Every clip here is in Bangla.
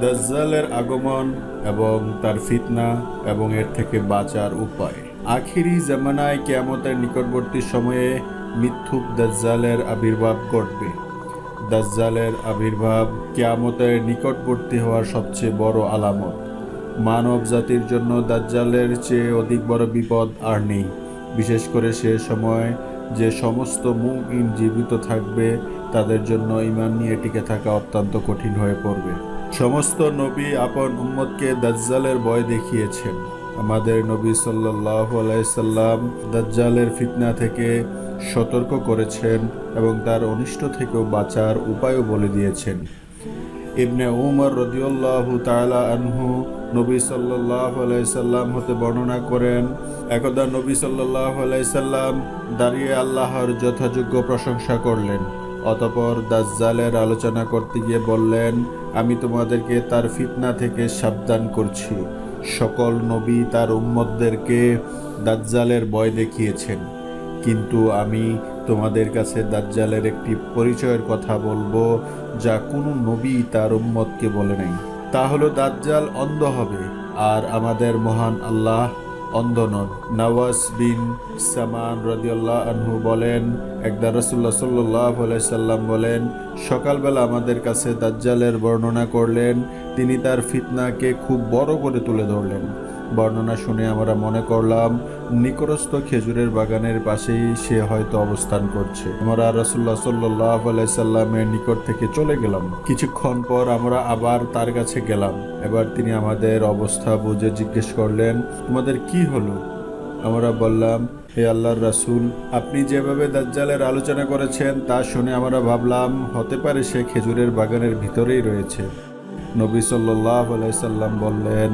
দাজ্জালের আগমন এবং তার ফিতনা এবং এর থেকে বাঁচার উপায়। আখিরি জামানায় কেয়ামতের নিকটবর্তী সময়ে মিথ্যুক দাজ্জালের আবির্ভাব ঘটবে। দাজ্জালের আবির্ভাব কেয়ামতের নিকটবর্তী হওয়ার সবচেয়ে বড় আলামত। মানব জাতির জন্য দাজ্জালের চেয়ে অধিক বড় বিপদ আর নেই। বিশেষ করে সে সময় যে সমস্ত মুমিন জীবিত থাকবে, তাদের জন্য ইমান নিয়ে টিকে থাকা অত্যন্ত কঠিন হয়ে পড়বে। সমস্ত নবী আপন উম্মতকে দাজ্জালের ভয় দেখিয়েছেন। আমাদের নবী সাল্লাহ আলাইসাল্লাম দাজ্জালের ফিতনা থেকে সতর্ক করেছেন এবং তার অনিষ্ট থেকেও বাঁচার উপায়ও বলে দিয়েছেন। ইবনে উমর রদিউল্লাহু তাআলা আনহু নবী সাল্লাল্লাহু আলাইহি সাল্লাম হতে বর্ণনা করেন, একদা নবী সাল্লাল্লাহু আলাইহি সাল্লাম দাঁড়িয়ে আল্লাহর যথাযোগ্য প্রশংসা করলেন। অতপর দাজ্জালের আলোচনা করতে গিয়ে বললেন, আমি তোমাদেরকে তার ফিতনা থেকে সাবধান করছি। সকল নবী তার উম্মতদেরকে দাজ্জালের ভয় দেখিয়েছেন। কিন্তু আমি তোমাদের কাছে দাজ্জালের একটি পরিচয়ের কথা বলব, যা কোনো নবী তার উম্মতকে বলে নাই। তা হলো দাজ্জাল অন্ধ হবে, আর আমাদের মহান আল্লাহ অন্ধ নন নওয়াজ বিন সামান রদিয়াল্লাহ আনহু বলেন, একদা রসুল্লাহ সাল্লাহ সাল্লাম বলেন, সকালবেলা আমাদের কাছে দাজ্জালের বর্ণনা করলেন, তিনি তার ফিতনাকে খুব বড় করে তুলে ধরলেন। বর্ণনা শুনে আমরা মনে করলাম, নিকটস্থ খেজুরের বাগানের পাশেই সে হয়তো অবস্থান করছে। আমরা রাসুল্লাহ সাল্লাহ সাল্লামের নিকট থেকে চলে গেলাম। কিছুক্ষণ পর আমরা আবার তার কাছে গেলাম। এবার তিনি আমাদের অবস্থা বুঝে জিজ্ঞেস করলেন, তোমাদের কি হলো? আমরা বললাম, হে আল্লাহর রাসূল, আপনি যেভাবে দাজ্জালের আলোচনা করেছেন তা শুনে আমরা ভাবলাম, হতে পারে সে খেজুরের বাগানের ভিতরেই রয়েছে। নবী সাল্লাহ আলাইসাল্লাম বললেন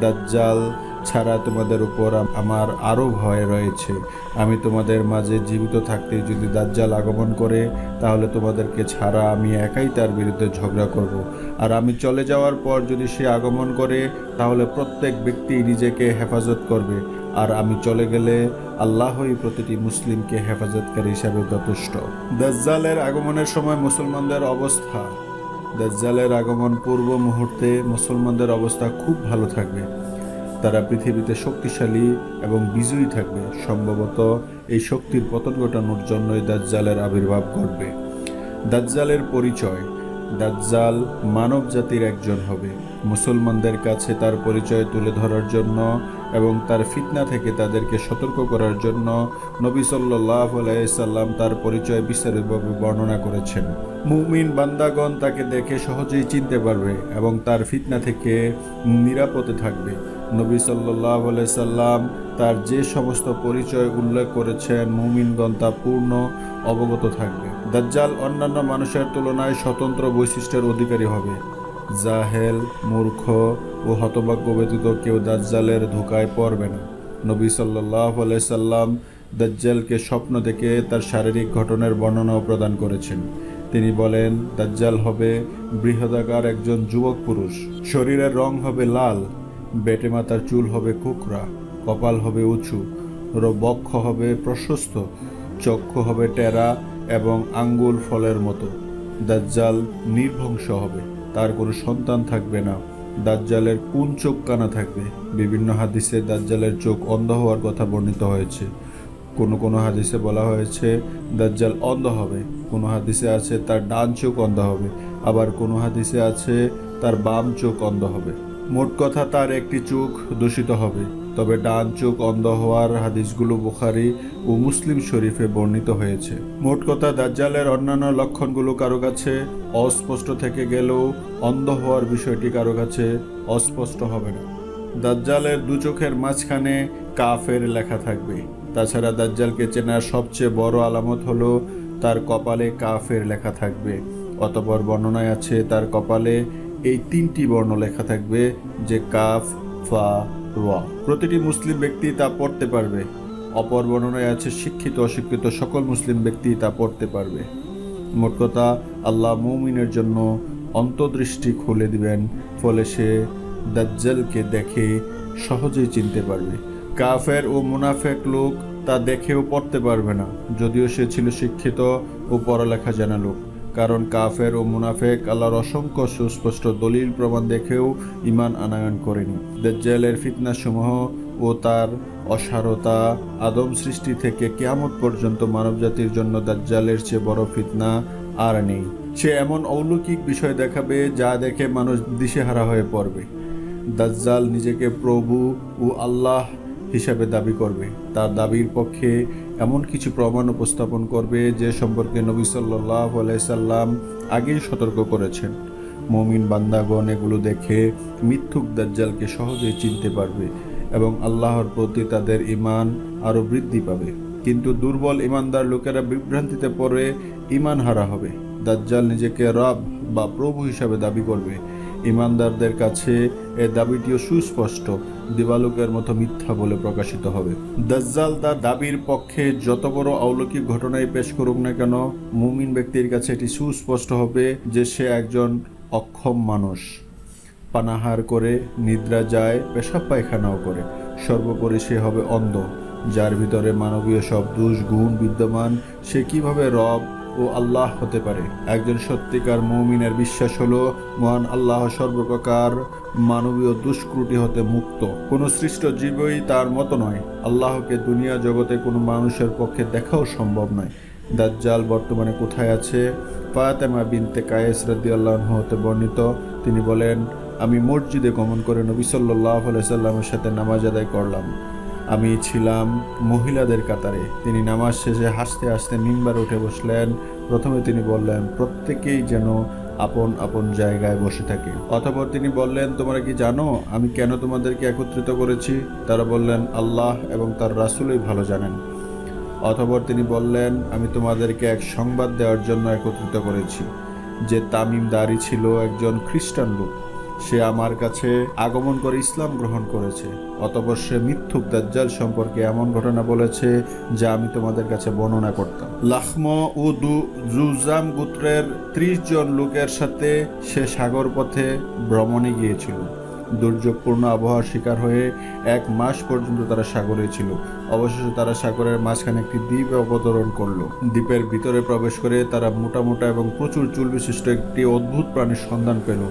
দাজ্জাল ছাড়া তোমাদের উপর আমার আরও ভয় রয়েছে। আমি তোমাদের মাঝে জীবিত থাকতে যদি দাজ্জাল আগমন করে, তাহলে তোমাদেরকে ছাড়া আমি একাই তার বিরুদ্ধে ঝগড়া করব। আর আমি চলে যাওয়ার পর যদি সে আগমন করে, তাহলে প্রত্যেক ব্যক্তি নিজেকে হেফাজত করবে। আর আমি চলে গেলে আল্লাহই প্রতিটি মুসলিমকে হেফাজতকারী হিসাবে যথেষ্ট। দাজ্জালের আগমনের সময় মুসলমানদের অবস্থা দাজ্জালের আগমন পূর্ব মুহূর্তে মুসলমানদের অবস্থা খুব ভালো থাকবে। তারা পৃথিবীতে শক্তিশালী এবং বিজয়ী থাকবে। সম্ভবত এই শক্তির পতন ঘটানোর জন্যই দাজ্জালের আবির্ভাব ঘটবে। দাজ্জালের পরিচয়। দাজ্জাল মানব জাতির একজন হবে। মুসলমানদের কাছে তার পরিচয় তুলে ধরার জন্য এবং তার ফিতনা থেকে তাদেরকে সতর্ক করার জন্য নবী সাল্লাহ সাল্লাম তার পরিচয় বিস্তারিতভাবে বর্ণনা করেছেন। মুমিন বান্দাগণ তাকে দেখে সহজেই চিনতে পারবে এবং তার ফিতনা থেকে নিরাপদে থাকবে। নবী সাল্লাহ সাল্লাম তার যে সমস্ত পরিচয় উল্লেখ করেছেন, মুমিনগণ তা পূর্ণ অবগত থাকবে। দাজ্জাল অন্যান্য মানুষের তুলনায় স্বতন্ত্র বৈশিষ্ট্যের অধিকারী হবে। জাহেল, মূর্খ ও হতভাগ্য ব্যতীত কেউ দাজ্জালের ধোকায় পড়বে না। নবী সাল্লাহ সাল্লাম দাজ্জালকে স্বপ্ন দেখে তার শারীরিক ঘটনার বর্ণনাও প্রদান করেছেন। তিনি বলেন, দাজ্জাল হবে বৃহদাকার একজন যুবক পুরুষ। শরীরের রং হবে লাল, বেটে মাথার চুল হবে কুকরা কপাল হবে উঁচু বক্ষ হবে প্রশস্ত, চক্ষু হবে টেরা এবং আঙ্গুল ফলের মতো। দাজ্জাল নির্ভংস হবে। তার কোনো সন্তান থাকবে না। দাজ্জালের কোন চোখ কানা থাকবে? বিভিন্ন হাদিসে দাজ্জালের চোখ অন্ধ হওয়ার কথা বর্ণিত হয়েছে। কোনো কোনো হাদিসে বলা হয়েছে, দাজ্জাল অন্ধ হবে। কোনো হাদিসে আছে, তার ডান চোখ অন্ধ হবে। আবার কোনো হাদিসে আছে, তার বাম চোখ অন্ধ হবে। মোট কথা, তার একটি চোখ দূষিত হবে। তবে ডান চোখ অন্ধ হওয়ার হাদিসগুলো বুখারি ও মুসলিম শরীফে বর্ণিত হয়েছে। মোট কথা, দাজ্জালের অন্যান্য লক্ষণগুলো কারও কাছে অস্পষ্ট থেকে গেলেও অন্ধ হওয়ার বিষয়টি কারও কাছে অস্পষ্ট হবে না। দাজ্জালের দু চোখের মাঝখানে কাফের লেখা থাকবে। তাছাড়া দাজ্জালকে চেনার সবচেয়ে বড় আলামত হলো তার কপালে কাফের লেখা থাকবে। অতপর বর্ণনায় আছে, তার কপালে এই তিনটি বর্ণ লেখা থাকবে, যে কাফ, ফা ওয়া প্রতিটি মুসলিম ব্যক্তি তা পড়তে পারবে। অপর বর্ণনায় আছে, শিক্ষিত, অশিক্ষিত সকল মুসলিম ব্যক্তি তা পড়তে পারবে। মোট কথা, আল্লাহ মৌমিনের জন্য অন্তর্দৃষ্টি খুলে দিবেন, ফলে সে দাজ্জালকে দেখে সহজেই চিনতে পারবে। কাফের ও মুনাফেক লোক তা দেখেও পড়তে পারবে না, যদিও সে ছিল শিক্ষিত ও পড়ালেখা জানা লোক। কারণ কাফের ও মুনাফেক আল্লাহর অসংখ্য সুস্পষ্ট দলিল প্রমাণ দেখেও ইমান আনায়ন করেনি। দাজ্জালের ফিতনাসমূহ ও তার অসারতা আদম সৃষ্টি থেকে কেয়ামত পর্যন্ত মানবজাতির জন্য দাজ্জালের চেয়ে বড় ফিতনা আর নেই। সে এমন অলৌকিক বিষয় দেখাবে যা দেখে মানুষ দিশেহারা হয়ে পড়বে। দাজ্জাল নিজেকে প্রভু ও আল্লাহ হিসাবে দাবি করবে। তার দাবির পক্ষে এমন কিছু প্রমাণ উপস্থাপন করবে যে সম্পর্কে নবী সাল্লাহ আলাইসাল্লাম আগেই সতর্ক করেছেন। মমিন বান্দাগণ এগুলো দেখে মিথ্যুক দাজ্জালকে সহজেই চিনতে পারবে এবং আল্লাহর প্রতি তাদের ইমান আরও বৃদ্ধি পাবে। কিন্তু দুর্বল ইমানদার লোকেরা বিভ্রান্তিতে পড়ে ইমান হারা হবে। দাজ্জাল নিজেকে রব বা প্রভু হিসাবে দাবি করবে। ইমানদারদের কাছে এ দাবিটিও সুস্পষ্ট দিবালোকের মতো মিথ্যা বলে প্রকাশিত হবে। দাজ্জাল তার দাবির পক্ষে যত বড় অলৌকিক ঘটনাই পেশ করুক না কেন, মুমিন ব্যক্তির কাছে এটি সুস্পষ্ট হবে যে সে একজন অক্ষম মানুষ। পানাহার করে, নিদ্রা যায়, পেশাব পায়খানাও করে। সর্বোপরি সে হবে অন্ধ, যার ভিতরে মানবীয় সব দোষ, গুণ বিদ্যমান। সে কীভাবে রব ও আল্লাহ হতে পারে। একজন সত্যিকার মৌমিনের বিশ্বাস হলো, মহান আল্লাহ সর্বপ্রকার মানবীয় দুষ্কৃতি হতে মুক্ত। কোনো সৃষ্ট জীবই তার মতো নয়। আল্লাহকে দুনিয়া জগতে কোনো মানুষের পক্ষে দেখাও সম্ভব নয়। দাজ্জাল বর্তমানে কোথায় আছে? ফাতেমা বিনতে কায়েস রাদিয়াল্লাহু হতে বর্ণিত। তিনি বলেন, আমি মসজিদে গমন করে নবী সাল্লাহ সাল্লামের সাথে নামাজ আদায় করলাম। আমি ছিলাম মহিলাদের কাতারে। তিনি নামাজ শেষে হাসতে হাসতে মিম্বার উঠে বসলেন। প্রথমে তিনি বললেন, প্রত্যেকেই যেন আপন আপন জায়গায় বসে থাকে। অতঃপর তিনি বললেন, তোমরা কি জানো আমি কেন তোমাদেরকে একত্রিত করেছি? তারা বললেন, আল্লাহ এবং তার রাসুলই ভালো জানেন। অতঃপর তিনি বললেন, আমি তোমাদেরকে এক সংবাদ দেওয়ার জন্য একত্রিত করেছি, যে তামিম দারি ছিল একজন খ্রিস্টান লোক। সে আমার কাছে আগমন করে ইসলাম গ্রহণ করেছে। অতপর সে মিথ্যুক দাজ্জাল সম্পর্কে এমন ঘটনা বলেছে যা আমি তোমাদের কাছে বর্ণনা করতাম। লাখম ও দু জুজাম গোত্রের ত্রিশ জন লোকের সাথে সে সাগর পথে ভ্রমণে গিয়েছিল। দুর্যোগপূর্ণ আবহাওয়ার শিকার হয়ে এক মাস পর্যন্ত তারা সাগরে ছিল। অবশেষে তারা সাগরের মাঝখানে একটি দ্বীপ অবতরণ করল। দ্বীপের ভিতরে প্রবেশ করে তারা মোটা মোটা এবং প্রচুর চুল বিশিষ্ট একটি অদ্ভুত প্রাণীর সন্ধান পেল।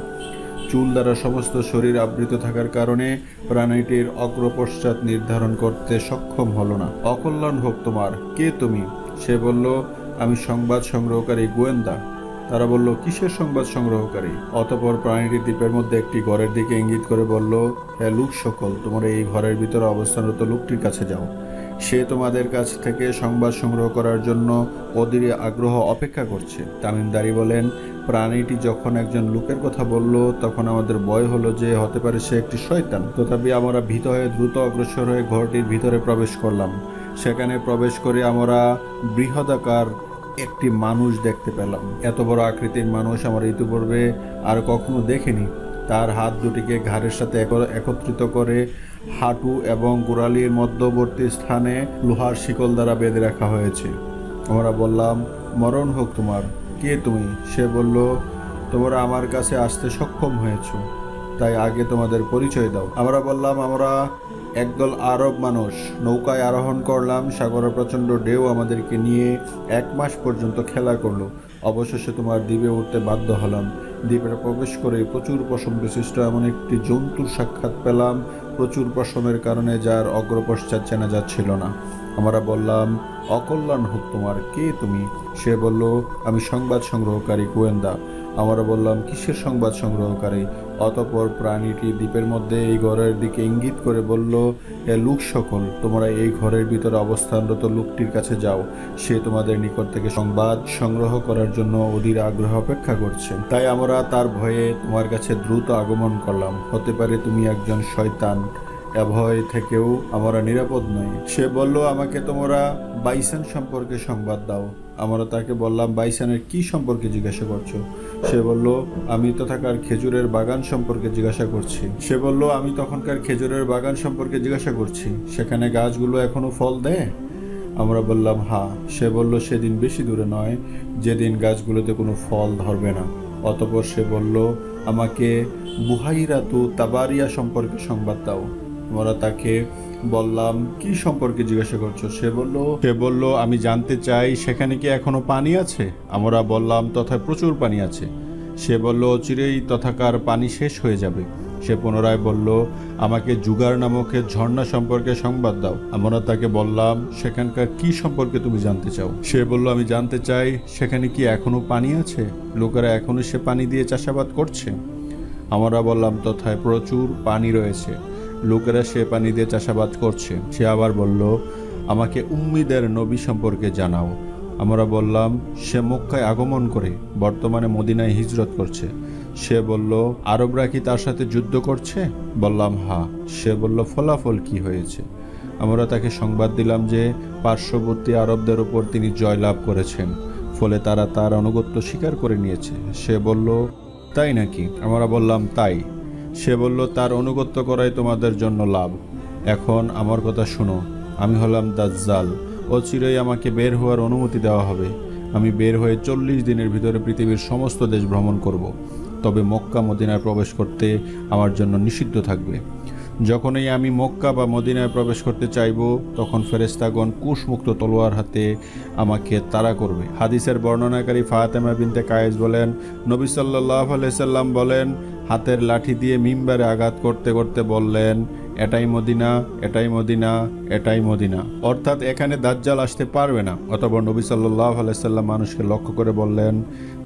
চুল দ্বারা সমস্ত শরীর আবৃত থাকার কারণে প্রাণীটির অগ্রপশ্চাৎ নির্ধারণ করতে সক্ষম হলো না। অকল্যাণ হোক তোমার, কে তুমি? সে বলল, আমি সংবাদ সংগ্রহকারী গোয়েন্দা। তারা বলল, কিসের সংবাদ সংগ্রহকারী? অতপর প্রাণীটি দ্বীপের মধ্যে একটি ঘরের দিকে ইঙ্গিত করে বলল হ্যাঁ লোক সকল তোমার এই ঘরের ভিতরে অবস্থানরত লোকটির কাছে যাও। সে তোমাদের কাছ থেকে সংবাদ সংগ্রহ করার জন্য অধীরে আগ্রহ অপেক্ষা করছে। তামিমদারি বলেন, প্রাণীটি যখন একজন লোকের কথা বলল, তখন আমাদের ভয় হলো যে হতে পারে সে একটি শয়তান। তথাপি আমরা ভীত হয়ে দ্রুত অগ্রসর হয়ে ঘরটির ভিতরে প্রবেশ করলাম। সেখানে প্রবেশ করে আমরা বৃহদাকার একটি মানুষ দেখতে পেলাম। এত বড় আকৃতির মানুষ আমরা ইতিপূর্বে আর কখনো দেখিনি। তার হাত দুটিকে ঘাড়ের সাথে এক- একত্রিত করে হাঁটু এবং গোড়ালির মধ্যবর্তী স্থানে লোহার শিকল দ্বারা বেঁধে রাখা হয়েছে। আমরা বললাম, মরণ হোক তোমার। কে তুমি? সে বলল, তোমরা আমার কাছে আসতে সক্ষম হয়েছ। তাই আগে তোমাদের পরিচয় দাও। আমরা বললাম, আমরা একদল আরব মানুষ। নৌকায় আরোহণ করলাম। সাগরের প্রচণ্ড ঢেউ আমাদেরকে নিয়ে এক মাস পর্যন্ত খেলা করল। অবশেষে তোমার দ্বীপে উঠতে বাধ্য হলাম। দ্বীপে প্রবেশ করে প্রচুর পশম বিশিষ্ট এমন একটি জন্তুর সাক্ষাৎ পেলাম। প্রচুর পশমের কারণে যার অগ্রপশ্চাৎ চেনা যাচ্ছিল না। আমরা বললাম, অকল্যাণ হোক তোমার, কে তুমি? সে বলল, আমি সংবাদ সংগ্রহকারী গোয়েন্দা। আমরা বললাম, কিসের সংবাদ সংগ্রহকারী? অতপর প্রাণীটি দ্বীপের মধ্যে এই ঘরের দিকে ইঙ্গিত করে বলল এ লোক সকল, তোমরা এই ঘরের ভিতরে অবস্থানরত লোকটির কাছে যাও। সে তোমাদের নিকট থেকে সংবাদ সংগ্রহ করার জন্য অধীর আগ্রহ অপেক্ষা করছে। তাই আমরা তার ভয়ে তোমার কাছে দ্রুত আগমন করলাম। হতে পারে তুমি একজন শয়তান। ভয় থেকেও আমরা নিরাপদ নই। সে বলল, আমাকে তোমরা বাইসান সম্পর্কে সংবাদ দাও। আমরা তাকে বললাম, বাইসানের কি সম্পর্কে জিজ্ঞাসা করছ? সে বলল, আমি তথাকার খেজুরের বাগান সম্পর্কে জিজ্ঞাসা করছি। সে বলল, আমি তখনকার খেজুরের বাগান সম্পর্কে জিজ্ঞাসা করছি। সেখানে গাছগুলো এখনও ফল দেয়? আমরা বললাম হ্যাঁ সে বলল, সেদিন বেশি দূরে নয়, যেদিন গাছগুলোতে কোনো ফল ধরবে না। অতপর সে বলল, আমাকে বুহাইরাতু তাবারিয়া সম্পর্কে সংবাদ দাও। আমরা তাকে বললাম, কি সম্পর্কে জিজ্ঞাসা করছ? সে বলল সে বলল, আমি জানতে চাই সেখানে কি এখনও পানি আছে? আমরা বললাম, তথায় প্রচুর পানি আছে। সে বলল, চিরেই তথাকার পানি শেষ হয়ে যাবে। সে পুনরায় বলল, আমাকে জুগার নামক এ ঝর্ণা সম্পর্কে সংবাদ দাও। আমরা তাকে বললাম, সেখানকার কি সম্পর্কে তুমি জানতে চাও? সে বলল, আমি জানতে চাই সেখানে কি এখনও পানি আছে? লোকেরা এখনও সে পানি দিয়ে চাষাবাদ করছে? আমরা বললাম, তথায় প্রচুর পানি রয়েছে। লোকেরা সে পানি দিয়ে চাষাবাদ করছে। সে আবার বলল, আমাকে উম্মিদের নবী সম্পর্কে জানাও। আমরা বললাম, সে মক্কায় আগমন করে বর্তমানে মদিনায় হিজরত করছে। সে বলল, আরবরা কি তার সাথে যুদ্ধ করছে? বললাম, হা। সে বলল, ফলাফল কি হয়েছে? আমরা তাকে সংবাদ দিলাম যে, পার্শ্ববর্তী আরবদের উপর তিনি জয়লাভ করেছেন। ফলে তারা তার আনুগত্য স্বীকার করে নিয়েছে। সে বলল, তাই নাকি? আমরা বললাম, তাই। সে বলল, তার অনুগত্য করাই তোমাদের জন্য লাভ। এখন আমার কথা শুনো, আমি হলাম দাজ্জাল। অচিরেই আমাকে বের হওয়ার অনুমতি দেওয়া হবে। আমি বের হয়ে চল্লিশ দিনের ভিতরে পৃথিবীর সমস্ত দেশ ভ্রমণ করব। তবে মক্কা মদিনায় প্রবেশ করতে আমার জন্য নিষিদ্ধ থাকবে। যখনই আমি মক্কা বা মদিনায় প্রবেশ করতে চাইব, তখন ফেরেস্তাগণ কুশমুক্ত তলোয়ার হাতে আমাকে তাড়া করবে। হাদিসের বর্ণনাকারী ফাতেমা বিনতে কায়েজ বলেন, নবী সাল্লাহ সাল্লাম বলেন হাতের লাঠি দিয়ে মিম্বারে আঘাত করতে করতে বললেন, এটাই মদিনা এটাই মদিনা এটাই মদিনা। অর্থাৎ এখানে দাজ্জাল আসতে পারবে না। অতপর নবী সাল্লাহ আলাইসাল্লাম মানুষকে লক্ষ্য করে বললেন,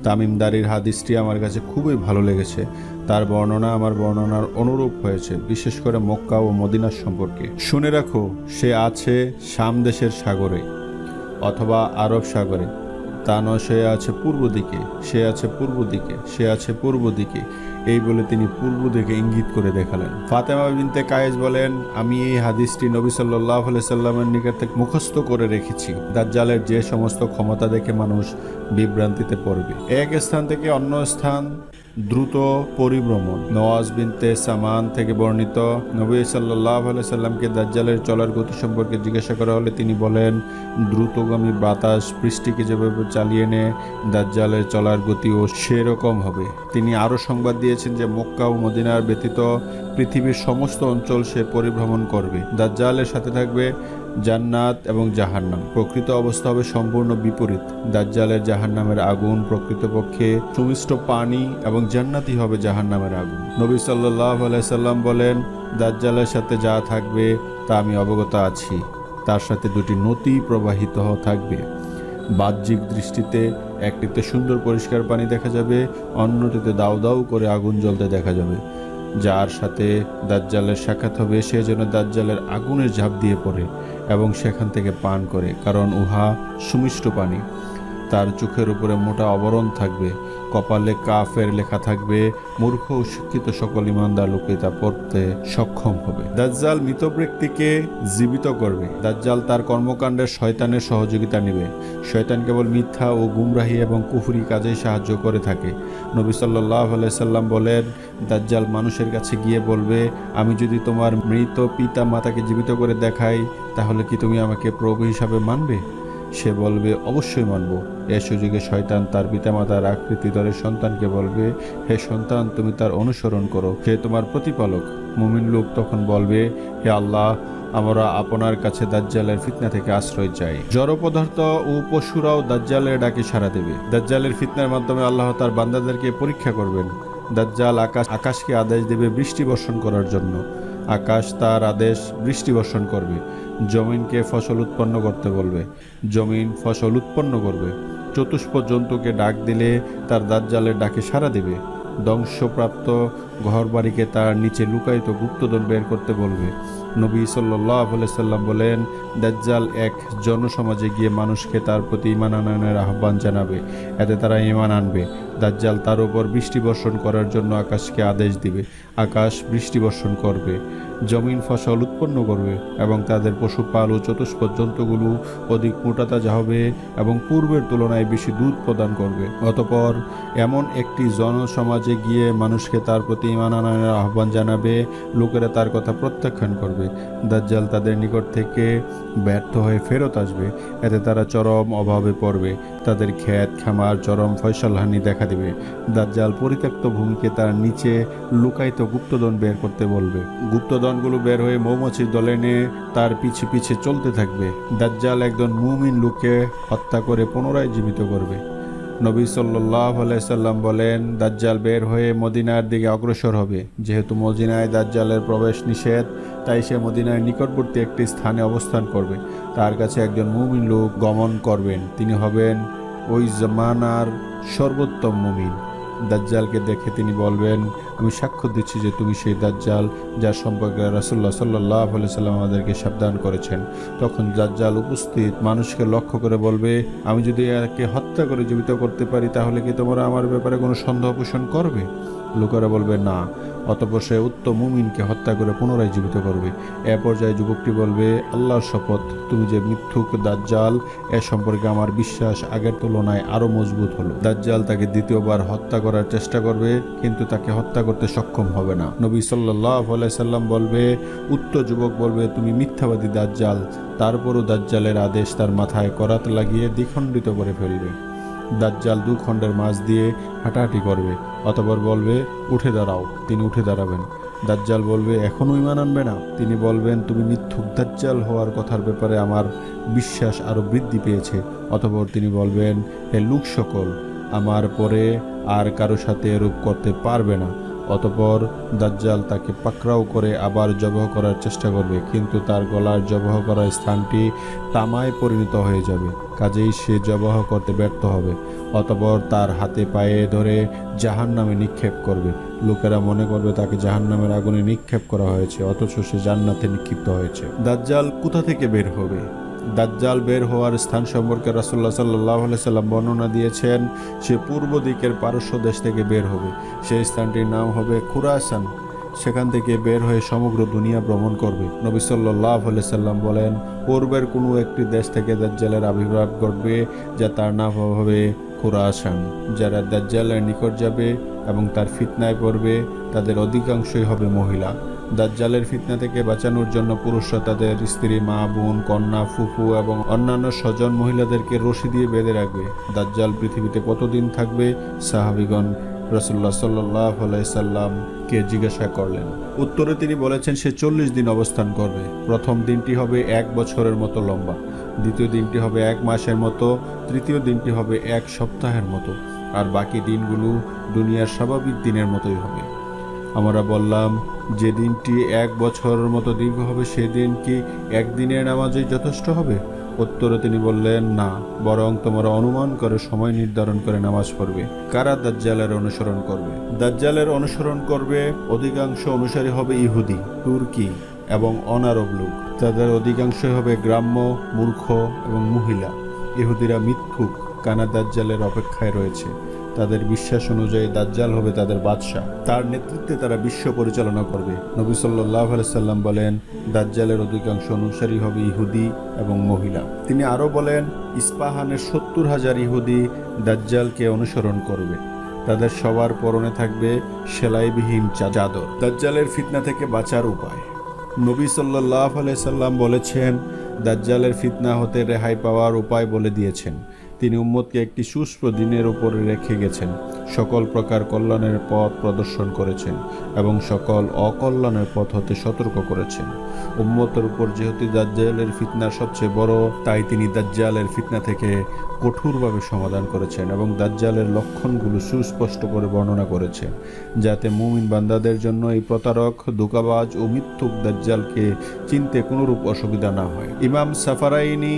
তামিমদারির হাদিসটি আমার কাছে খুবই ভালো লেগেছে। তার বর্ণনা আমার বর্ণনার অনুরূপ হয়েছে, বিশেষ করে মক্কা ও মদিনার সম্পর্কে। শুনে রাখো, সে আছে সামদেশের সাগরে অথবা আরব সাগরে। তা নয়, সে আছে পূর্ব দিকে, সে আছে পূর্ব দিকে, সে আছে পূর্ব দিকে। এই বলে তিনি পূর্ব দিকে ইঙ্গিত করে দেখালেন। ফাতেমা বিনতে কায়েজ বলেন, আমি এই হাদিসটি নবী সাল্লাহ সাল্লামের নিকট থেকে মুখস্থ করে রেখেছি। দাজ্জালের যে সমস্ত ক্ষমতা দেখে মানুষ বিভ্রান্তিতে পড়বে। এক স্থান থেকে অন্য স্থান দ্রুত পরিভ্রমণ। নওয়াজ বিনতে সামান থেকে বর্ণিত নবী সাল্লাহ সাল্লামকে দাজ্জালের চলার গতি সম্পর্কে জিজ্ঞাসা করা হলে তিনি বলেন, দ্রুতগামী বাতাস বৃষ্টিকে যেভাবে চালিয়ে নেয় দাজ্জালের চলার গতিও সেরকম হবে। তিনি আরও সংবাদ দিয়েছেন যে মক্কা ও মদিনার ব্যতীত পৃথিবীর সমস্ত অঞ্চল সে পরিভ্রমণ করবে। দাজ্জালের সাথে থাকবে জান্নাত এবং জাহান্নাম। প্রকৃত অবস্থা হবে সম্পূর্ণ বিপরীত। দাজ্জালের জাহান্নামের আগুন প্রকৃতপক্ষে সুমিষ্ট পানি এবং জান্নাতই হবে জাহান্নামের আগুন। নবী সাল্লাহ সাল্লাম বলেন, দাজ্জালের সাথে যা থাকবে, তা আমি অবগত আছি। তার সাথে দুটি নদী প্রবাহিত থাকবে। বাহ্যিক দৃষ্টিতে একটিতে সুন্দর পরিষ্কার পানি দেখা যাবে, অন্যটিতে দাউ দাউ করে আগুন জ্বলতে দেখা যাবে। যার সাথে দাজ্জালের সাক্ষাৎ হবে, সে যেন দাজ্জালের আগুনের ঝাঁপ দিয়ে পড়ে এবং সেখান থেকে পান করে, কারণ উহা সুমিষ্ট পানি। তার চোখের উপরে মোটা আবরণ থাকবে। কপালে কাফের লেখা থাকবে, মূর্খ ও শিক্ষিত সকল ইমানদার লোকে তা পড়তে সক্ষম হবে। দাজ্জাল মৃত ব্যক্তিকে জীবিত করবে। দাজ্জাল তার কর্মকাণ্ডের শয়তানের সহযোগিতা নেবে। শয়তান কেবল মিথ্যা ও গুমরাহি এবং কুফুরি কাজে সাহায্য করে থাকে। নবী সাল্লাহ সাল্লাম বলেন, দাজ্জাল মানুষের কাছে গিয়ে বলবে, আমি যদি তোমার মৃত পিতা মাতাকে জীবিত করে দেখাই, তাহলে কি তুমি আমাকে প্রভু হিসাবে মানবে সে বলবে, অবশ্যই মানব। এ সুযোগে শয়তান তার পিতামাতার আকৃতি দলের সন্তানকে বলবে, হে সন্তান, তুমি তার অনুসরণ করো। হে তোমার প্রতিপালক। মুমিন লোক তখন বলবে, হে আল্লাহ, আমরা আপনার কাছে দাজ্জালের ফিতনা থেকে আশ্রয় চাই। জড় পদার্থ ও পশুরাও দাজ্জালের ডাকে সাড়া দেবে। দাজ্জালের ফিতনার মাধ্যমে আল্লাহ তার বান্দাদেরকে পরীক্ষা করবেন। দাজ্জাল আকাশ, আকাশকে আদেশ দেবে বৃষ্টি বর্ষণ করার জন্য। আকাশ তার আদেশ বৃষ্টি বর্ষণ করবে। জমিনকে ফসল উৎপন্ন করতে বলবে। জমিন ফসল উৎপন্ন করবে। চতুষ্প জন্তুকে ডাক দিলে তার দাজ্জালের ডাকে সাড়া দেবে। ধ্বংসপ্রাপ্ত ঘরবাড়িকে তার নিচে লুকায়িত গুপ্তধন বের করতে বলবে। নবী সাল্লাহ সাল্লাম বলেন, দাজ্জাল এক জনসমাজে গিয়ে মানুষকে তার প্রতি ইমান আনয়নের আহ্বান জানাবে। এতে তারা ইমান আনবে। দাজ্জাল তার উপর বৃষ্টি বর্ষণ করার জন্য আকাশকে আদেশ দিবে। আকাশ বৃষ্টি বর্ষণ করবে। জমিন ফসল উৎপন্ন করবে এবং তাদের পশুপাল ও চতুষ্পদ জন্তুগুলো অধিক মোটাতাজা হবে এবং পূর্বের তুলনায় বেশি দুধ প্রদান করবে। অতপর এমন একটি জনসমাজে গিয়ে মানুষকে তার প্রতি ইমান আনয়নের আহ্বান জানাবে, লোকেরা তার কথা প্রত্যাখ্যান করবে। দাজ্জাল তাদের নিকট থেকে ব্যর্থ হয়ে ফেরত আসবে। এতে তারা চরম অভাবে পড়বে। তাদের খ্যাত, খামার, চরম ফয়সালহানি দেখা দেবে। দাজ্জাল পরিত্যক্ত ভূমিকে তার নিচে লুকায়িত গুপ্তদন বের করতে বলবে। গুপ্তধনগুলো বের হয়ে মৌমাছির দলে নিয়ে তার পিছে পিছে চলতে থাকবে। দাজ্জাল একজন মুমিন লোককে হত্যা করে পুনরায় জীবিত করবে। নবী সাল্লাহ আলাইসাল্লাম বলেন, দাজ্জাল বের হয়ে মদিনার দিকে অগ্রসর হবে। যেহেতু মদিনায় দাজ্জালের প্রবেশ নিষেধ, তাই সে মদিনার নিকটবর্তী একটি স্থানে অবস্থান করবে। তার কাছে একজন মুমিন লোক গমন করবেন। তিনি হবেন ওই জমানার সর্বোত্তম মুমিন। দাজ্জালকে দেখে তিনি বলবেন, আমি সাক্ষ্য দিচ্ছি যে তুমি সেই দাজ্জাল যার সম্পর্কে রাসুল্লাহ সাল্লাহ সাল্লাম আমাদেরকে সাবধান করেছেন। তখন দাজ্জাল উপস্থিত মানুষকে লক্ষ্য করে বলবে, আমি যদি একে হত্যা করে জীবিত করতে পারি, তাহলে কি তোমরা আমার ব্যাপারে কোনো সন্দেহ পোষণ করবে? লোকেরা বলবে, না। অতপর সে উত্তম মুমিনকে হত্যা করে পুনরায় জীবিত করবে। এ পর্যায়ে যুবকটি বলবে, আল্লাহর শপথ, তুমি যে মিথ্যুক দাজ্জাল, এ সম্পর্কে আমার বিশ্বাস আগের তুলনায় আরও মজবুত হলো। দাজ্জাল তাকে দ্বিতীয়বার হত্যা করার চেষ্টা করবে, কিন্তু তাকে হত্যা করতে সক্ষম হবে না। নবী সাল্লাহ সাল্লাম বলবে উত্ত যুবক বলবে, তুমি মিথ্যাবাদী দাজ্জাল। তারপরও দাজ্জালের আদেশ তার মাথায় করাত লাগিয়ে দ্বিখণ্ডিত করে ফেলবে। দাজ্জাল দু খণ্ডের মাঝ দিয়ে হাঁটাহাঁটি করবে। অতপর বলবে, উঠে দাঁড়াও। তিনি উঠে দাঁড়াবেন। দাজ্জাল বলবে এখনও ইমান আনবে না। তিনি বলবেন, তুমি মিথ্যুক দাজ্জাল হওয়ার কথার ব্যাপারে আমার বিশ্বাস আরও বৃদ্ধি পেয়েছে। অতপর তিনি বলবেন, হে লুক সকল আমার পরে আর কারও সাথে এরূপ করতে পারবে না। অতপর দাজ্জাল তাকে পাকড়াও করে আবার জবহ করার চেষ্টা করবে, কিন্তু তার গলার জবহ করার স্থানটি তামায় পরিণত হয়ে যাবে, কাজেই সে জবহ করতে ব্যর্থ হবে। অতপর তার হাতে পায়ে ধরে জাহান নামে নিক্ষেপ করবে। লোকেরা মনে করবে তাকে জাহান নামের আগুনে নিক্ষেপ করা হয়েছে, অথচ সে জান্নাতে নিক্ষিপ্ত হয়েছে। দাজ্জাল কোথা থেকে বের হবে? দাজ্জাল বের হওয়ার স্থান সম্পর্কে রাসুল্লাহ সাল্লাহ সাল্লাম বর্ণনা দিয়েছেন, সে পূর্ব দিকের পারস্য দেশ থেকে বের হবে। সেই স্থানটির নাম হবে খুরাসান। সেখান থেকে বের হয়ে সমগ্র দুনিয়া ভ্রমণ করবে। নবী সাল্লাহ সাল্লাম বলেন, পূর্বের কোনো একটি দেশ থেকে দাজ্জালের আবির্ভাব ঘটবে, যা তার নাম হবে খুরাসান। যারা দাজ্জালের নিকট যাবে এবং তার ফিতনায় পড়বে, তাদের অধিকাংশই হবে মহিলা। দাজ্জালের ফিতনা থেকে বাঁচানোর জন্য পুরুষরা তাদের স্ত্রী, মা, বোন, কন্যা, ফুফু এবং অন্যান্য স্বজন মহিলাদেরকে রশি দিয়ে বেঁধে রাখবে। দাজ্জাল পৃথিবীতে কতদিন থাকবে? সাহাবিগণ রসুল্লাহ সাল্লাহ সাল্লামকে জিজ্ঞাসা করলেন। উত্তরে তিনি বলেছেন, সে চল্লিশ দিন অবস্থান করবে। প্রথম দিনটি হবে এক বছরের মতো লম্বা। দ্বিতীয় দিনটি হবে এক মাসের মতো। তৃতীয় দিনটি হবে এক সপ্তাহের মতো। আর বাকি দিনগুলো দুনিয়ার স্বাভাবিক দিনের মতোই হবে। আমরা বললাম, যে দিনটি এক বছরের মতো দীর্ঘ হবে সেদিন কি একদিনের নামাজই যথেষ্ট হবে? উত্তরে তিনি বললেন, না, বরং তোমরা অনুমান করে, সময় নির্ধারণ করে নামাজ পড়বে। কারা দাজ্জালের অনুসরণ করবে? দাজ্জালের অনুসরণ করবে অধিকাংশ অনুসারী হবে ইহুদি, তুর্কি এবং অনারব লোক। তাদের অধিকাংশই হবে গ্রাম্য, মূর্খ এবং মহিলা। ইহুদিরা মিথ্যুক, কানা দাজ্জালের অপেক্ষায় রয়েছে। তাদের বিশ্বাস অনুযায়ী দাজ্জাল হবে তাদের বাদশাহ। তার নেতৃত্বে তারা বিশ্ব পরিচালনা করবে। নবী সাল্লাহ সাল্লাম বলেন, দাজ্জালের অধিকাংশ অনুসারী হবে ইহুদি এবং মহিলা। তিনি আরও বলেন, ইস্পাহানের সত্তর হাজার ইহুদি দাজ্জালকে অনুসরণ করবে। তাদের সবার পরনে থাকবে সেলাইবিহীন চাদর। দাজ্জালের ফিতনা থেকে বাঁচার উপায়। নবী সাল্লাহ সাল্লাম বলেছেন, দাজ্জালের ফিতনা হতে রেহাই পাওয়ার উপায় বলে দিয়েছেন। তিনি উম্মতকে একটি সুষ্প দিনের উপরে রেখে গেছেন। সকল প্রকার কল্যাণের পথ প্রদর্শন করেছেন এবং সকল অকল্যাণের পথ হতে সতর্ক করেছেন। উম্মতের উপর যেহেতু দাজ্জালের ফিতনা সবচেয়ে বড়, তাই তিনি দাজ্জালের ফিতনা থেকে কঠোরভাবে সমাধান করেছেন এবং দাজ্জালের লক্ষণগুলো সুস্পষ্ট করে বর্ণনা করেছেন, যাতে মুমিন বান্দাদের জন্য এই প্রতারক, ধোকাবাজ ও মিথ্যুক দাজ্জালকে চিনতে কোনোরূপ অসুবিধা না হয়। ইমাম সাফারাইনি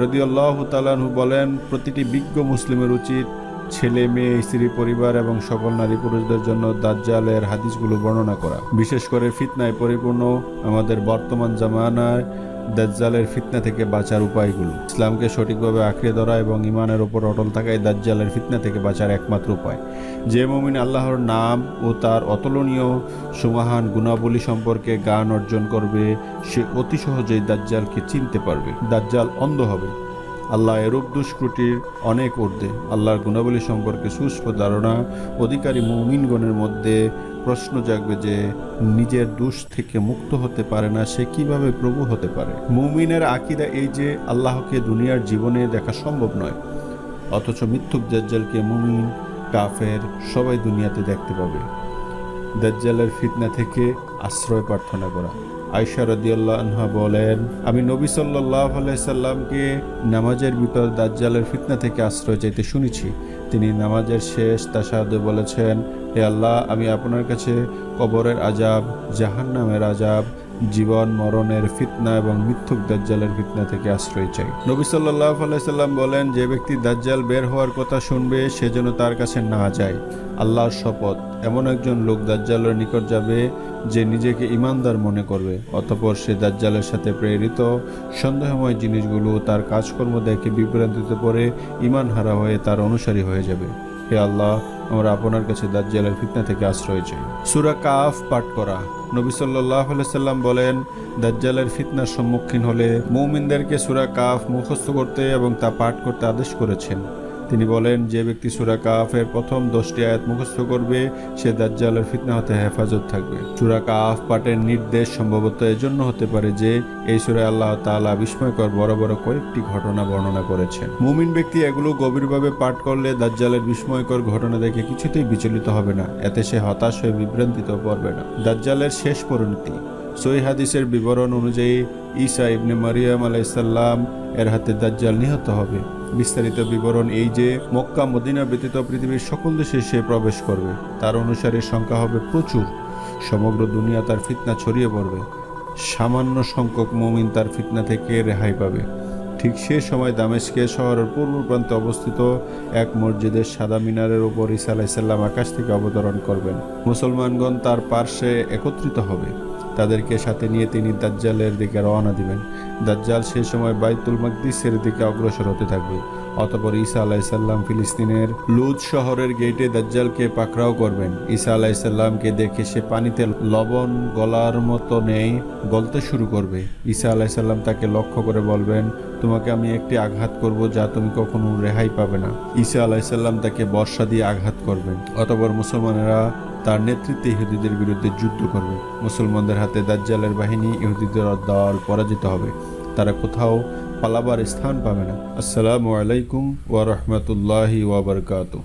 রদিয়াল্লাহ তালানহু বলেন, প্রতিটি বিজ্ঞ মুসলিমের উচিত ছেলে, মেয়ে, স্ত্রী, পরিবার এবং সকল নারী পুরুষদের জন্য দাজ্জালের হাদিসগুলো বর্ণনা করা। বিশেষ করে ফিতনায় পরিপূর্ণ আমাদের বর্তমান জামানায় দাজ্জালের ফিতনা থেকে বাঁচার উপায়গুলো। ইসলামকে সঠিকভাবে আঁকড়ে ধরা এবং ইমানের ওপর অটল থাকাই দাজ্জালের ফিতনা থেকে বাঁচার একমাত্র উপায়। যে মমিন আল্লাহর নাম ও তার অতুলনীয় সুমাহান গুণাবলী সম্পর্কে জ্ঞান অর্জন করবে, সে অতি সহজেই দাজ্জালকে চিনতে পারবে। দাজ্জাল অন্ধ হবে। আল্লাহ এরূপ দুষ্কৃতির অনেক ঊর্ধ্বে। আল্লাহর গুণাবলী সম্পর্কে সুষ্ঠু ধারণা অধিকারী মৌমিনগণের মধ্যে প্রশ্ন জাগবে যে নিজের দোষ থেকে মুক্ত হতে পারে না, সে কীভাবে প্রভু হতে পারে? মুমিনের আকিদা এই যে আল্লাহকে দুনিয়ার জীবনে দেখা সম্ভব নয়, অথচ মিথ্যুক দাজ্জালকে মুমিন, কাফের সবাই দুনিয়াতে দেখতে পাবে। দাজ্জালের ফিতনা থেকে আশ্রয় প্রার্থনা করা। আয়সা রদিয়াল্লাহ আনহা বলেন, আমি নবী সাল্লাহ সাল্লামকে নামাজের ভিতর দাজ্জালের ফিতনা থেকে আশ্রয় চাইতে শুনেছি। তিনি নামাজের শেষ তাসাদে বলেছেন হে আল্লাহ, আমি আপনার কাছে কবরের আজাব জাহান্নামের আজাব জীবন, মরণের ফিতনা এবং মিথ্যুক দাজ্জালের ফিতনা থেকে আশ্রয় চাই। নবী সাল্লাহ সাল্লাম বলেন, যে ব্যক্তি দাজ্জাল বের হওয়ার কথা শুনবে, সে যেন তার কাছে না যায়। আল্লাহর শপথ, এমন একজন লোক দাজ্জালের নিকট যাবে, যে নিজেকে ইমানদার মনে করবে। অতপর সে দাজ্জালের সাথে প্রেরিত, সন্দেহময় জিনিসগুলো তার কাজকর্ম দেখে বিভ্রান্তিতে পড়ে ইমান হারা হয়ে তার অনুসারী হয়ে যাবে। হে আল্লাহ আমরা আপনার কাছে দাজ্জালের ফিতনা থেকে আশ্রয় চাই সুরা কাফ পাঠ করা। নবী সাল্লাহ সাল্লাম বলেন, দাজ্জালের ফিতনার সম্মুখীন হলে মৌমিনদেরকে সুরা কাফ মুখস্থ করতে এবং তা পাঠ করতে আদেশ করেছেন। তিনি বলেন, যে ব্যক্তি সুরা কাফের প্রথম দশটি আয়াত মুখস্থ করবে, সে দাজ্জালের ফিতনা হতে হেফাজত থাকবে। সুরা কাফ পাঠের নির্দেশ সম্ভবত এজন্য হতে পারে যে, এই সুরায় আল্লাহ তাআলা বিস্ময়কর বড় বড় কয়েকটি ঘটনা বর্ণনা করেছেন। মুমিন ব্যক্তি এগুলো গভীরভাবে পাঠ করলে দাজ্জালের বিস্ময়কর ঘটনা দেখে কিছুতেই বিচলিত হবে না, এতে সে হতাশ হয়ে বিভ্রান্তিত পড়বে না। দাজ্জালের শেষ পরিণতি। সই হাদিসের বিবরণ অনুযায়ী ঈসা ইবনে মারিয়াম আলাইসাল্লাম এর হাতে দাজ্জাল নিহত হবে। বিস্তারিত বিবরণ এই যে, মক্কা, মদিনা ব্যতীত পৃথিবীর সকল দেশে সে প্রবেশ করবে। তার অনুসারে সংখ্যা হবে প্রচুর। সমগ্র দুনিয়া তার ফিতনা ছড়িয়ে পড়বে। সামান্য সংখ্যক মমিন তার ফিতনা থেকে রেহাই পাবে। ঠিক সে সময় দামেস্কে শহরের পূর্ব প্রান্তে অবস্থিত এক মসজিদের সাদা মিনারের উপর ইসা আলাইসাল্লাম আকাশ থেকে অবতরণ করবেন। মুসলমানগণ তার পার্শ্বে একত্রিত হবে। তাদেরকে সাথে নিয়ে তিনি দাজ্জালের দিকে রওনা দিবেন। দাজ্জাল সে সময় বাইতুল মাকদিসের দিকে অগ্রসর হতে থাকবে। অতপর ঈসা আলাইসাল্লাম ফিলিস্তিনের লুজ শহরের গেটে দাজ্জালকে পাকড়াও করবেন। ঈসা আলাইসাল্লামকে দেখে সে পানিতে লবণ গলার মতো নেই, গলতে শুরু করবে। ঈসা আলাইসাল্লাম তাকে লক্ষ্য করে বলবেন, তোমাকে আমি একটি আঘাত করব যা তুমি কখনো রেহাই পাবে না। ঈসা আলাইসাল্লাম তাকে বর্ষা দিয়ে আঘাত করবেন। অতপর মুসলমানেরা তার নেতৃত্বে ইহুদিদের বিরুদ্ধে যুদ্ধ করবে। মুসলমানদের হাতে দাজ্জালের বাহিনী ইহুদিদের দল পরাজিত হবে। তারা কোথাও পালাবার স্থান পাবে না। আসসালামু আলাইকুম ওয়া রাহমাতুল্লাহি ওয়া বারাকাতুহু।